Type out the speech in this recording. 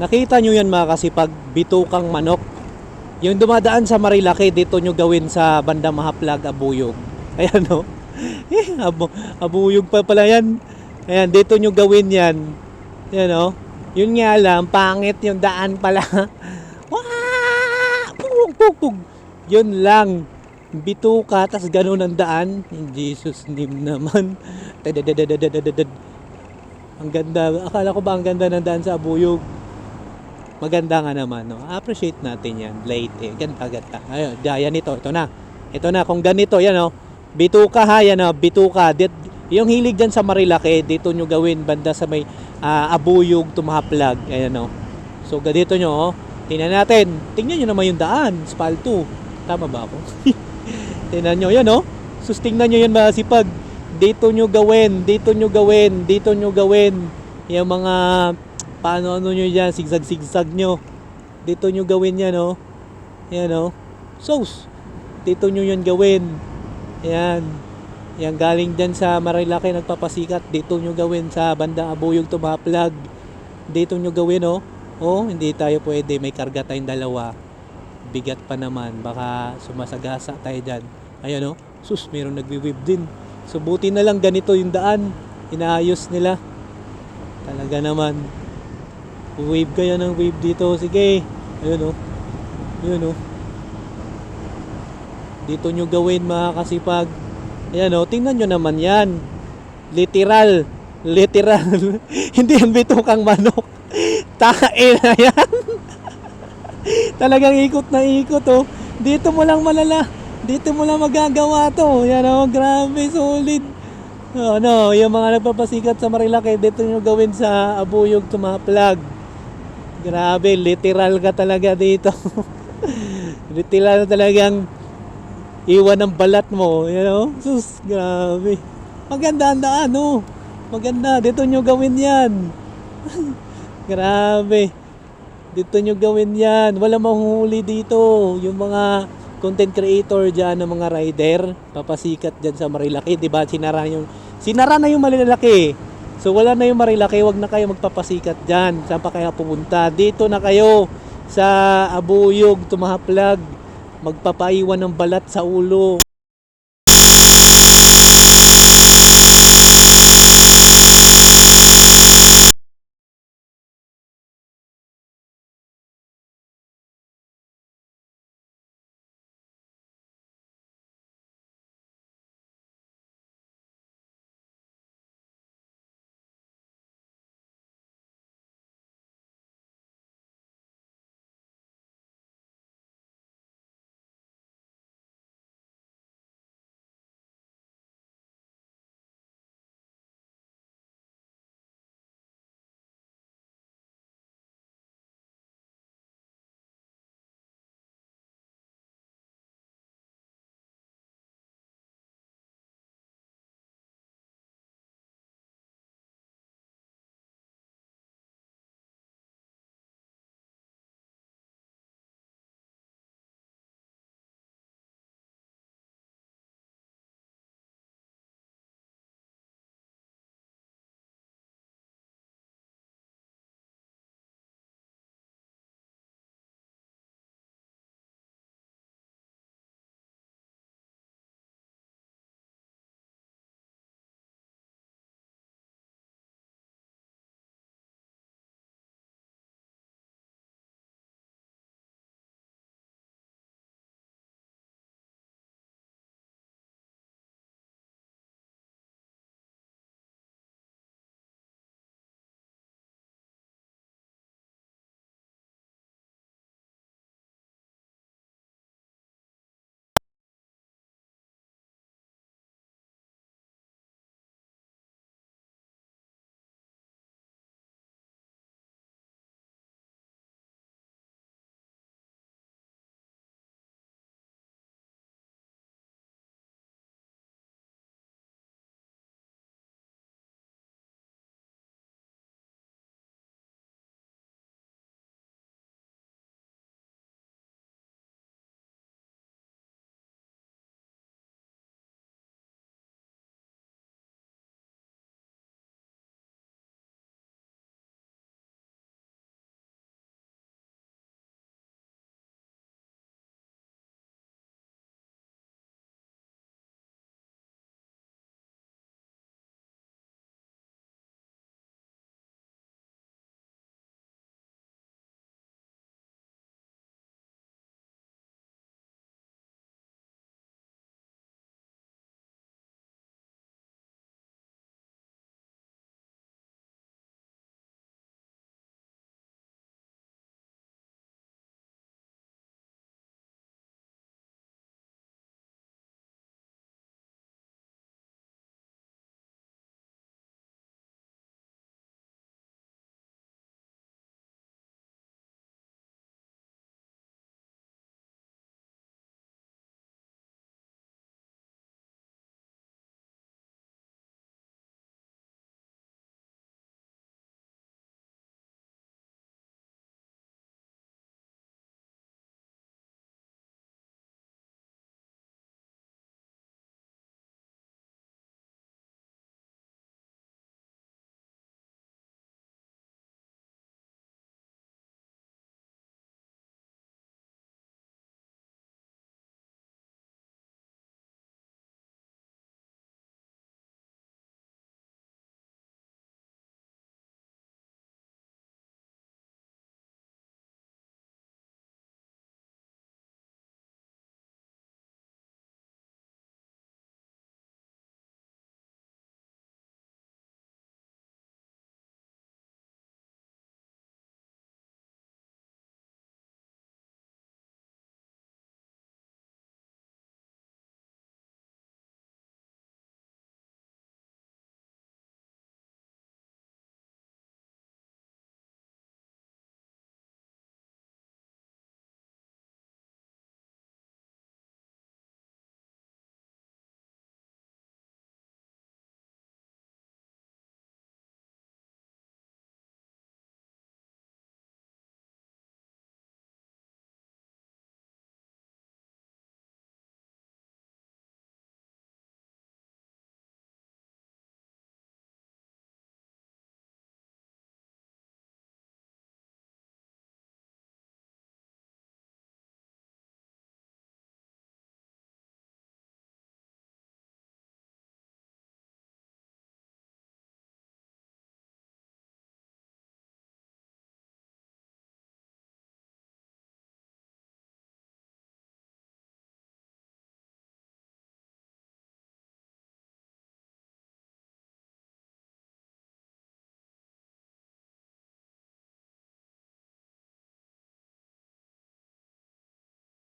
Nakita nyo yan mga kasipag, bitukang manok. Yung dumadaan sa Marilake, dito nyo gawin sa banda Mahaplag, Abuyog. Ayan no? Abu abuyog pa pala yan. Ayan, dito nyo gawin yan. Ayan no? Yun nga lang, pangit yung daan pala. Wah! Pug. Yun lang bituka, tas ganun ang daan. In Jesus name naman. Ang ganda. Akala ko ba ang ganda ng daan sa Abuyog? Maganda nga naman, no? Appreciate natin yan. Late, eh. Ganda, ganda. Ayun, da, yan ito. Ito na. Ito na. Kung ganito, yan, no? Bituka, ha? Yan, no? Bituka. Dit, yung hilig dyan sa Marilake, dito nyo gawin banda sa may ah, Abuyog, Tumahaplag. Ayan, no? So, ganito nyo, oh. Tingnan natin. Tingnan nyo naman yung daan. Spalto. Tama ba ako? Tingnan nyo, yan, no? Sus, tingnan nyo yan, mga sipag. Dito nyo gawin. Dito nyo gawin. Dito nyo gawin. Yung mga paano ano nyo dyan, sigsag-sigsag nyo. Dito nyo gawin yan, no? Yan, no? Sauce. Dito nyo yan gawin. Yan. Yan galing dyan sa Marilaki nagpapasikat. Dito nyo gawin sa bandang Abuyog Tumaplag. Dito nyo gawin, no? Oh, hindi tayo pwede. May karga tayong dalawa. Bigat pa naman. Baka sumasagasa tayo dyan. Ayan, no? Sus, mayroong nagwi-wave din. So, buti na lang ganito yung daan. Inaayos nila. Talaga naman. Wave kaya ng wave dito. Sige. Ayun oh. Ayun oh. Dito nyo gawin mga kasipag. Ayan oh. Tingnan nyo naman yan. Literal. Literal. Hindi yan bitukang manok. Tae na yan. Talagang ikot na ikot oh. Dito mo lang malala. Dito mo lang magagawa to. Yan oh. Grabe. Solid. Ano, yung mga nagpapasikat sa Marilaki, dito nyo gawin sa Abuyog Tumaplag. Grabe, literal ka talaga dito. literal talagang iwan ng balat mo, you know? Sus, grabe. Maganda ang daan, oh. Maganda, dito nyo gawin yan. grabe. Dito nyo gawin yan. Wala mahuhuli dito. Yung mga content creator dyan ng mga rider, papasikat dyan sa Marilaki, di ba? Sinara yung, sinara na yung Marilaki. So wala na yung Marilaki, wag na kayo magpapasikat dyan. Saan pa kaya pupunta? Dito na kayo sa Abuyog, Tumahaplag. Magpapaiwan ng balat sa ulo.